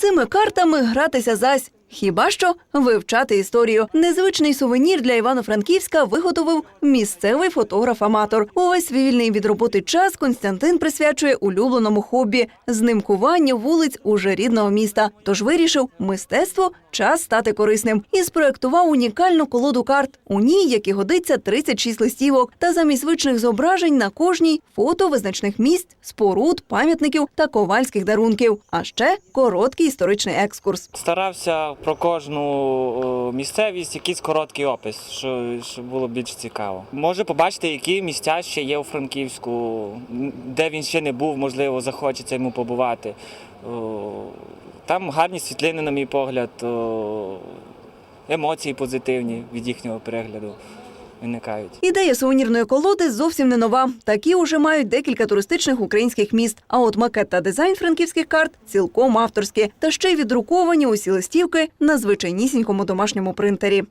Цими картами гратися зась. Хіба що вивчати історію. Незвичний сувенір для Івано-Франківська виготовив місцевий фотограф-аматор. Увесь вільний від роботи час Константин присвячує улюбленому хобі знимкуванню вулиць уже рідного міста. Тож вирішив мистецтво час стати корисним і спроектував унікальну колоду карт. У ній, як і годиться, 36 листівок, та замість звичних зображень на кожній фото визначних місць, споруд, пам'ятників та ковальських дарунків. А ще короткий історичний екскурс. Старався про кожну місцевість якийсь короткий опис, що, щоб було більш цікаво. Може побачити, які місця ще є у Франківську, де він ще не був, можливо, захочеться йому побувати. Там гарні світлини, на мій погляд, емоції позитивні від їхнього перегляду виникають. Ідея сувенірної колоди зовсім не нова. Такі уже мають декілька туристичних українських міст. А от макет та дизайн франківських карт цілком авторські, та ще й віддруковані усі листівки на звичайнісінькому домашньому принтері.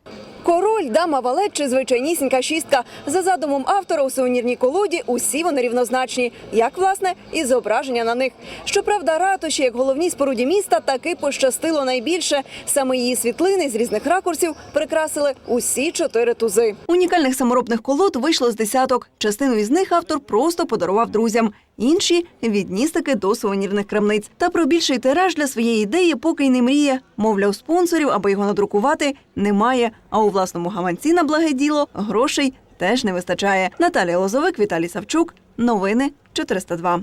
Король, дама, валет чи звичайнісінька шістка. За задумом автора у сувенірній колоді усі вони рівнозначні, як власне і зображення на них. Щоправда, ратуші, як головній споруді міста, таки пощастило найбільше. Саме її світлини з різних ракурсів прикрасили усі чотири тузи. Унікальних саморобних колод вийшло з десяток. Частину із них автор просто подарував друзям. Інші відніс таки до сувенірних крамниць. Та про більший тираж для своєї ідеї поки й не мріє. Мовляв, спонсорів, аби його надрукувати, немає. А у власному гаманці на благе діло грошей теж не вистачає. Наталія Лозовик, Віталій Савчук. Новини 402.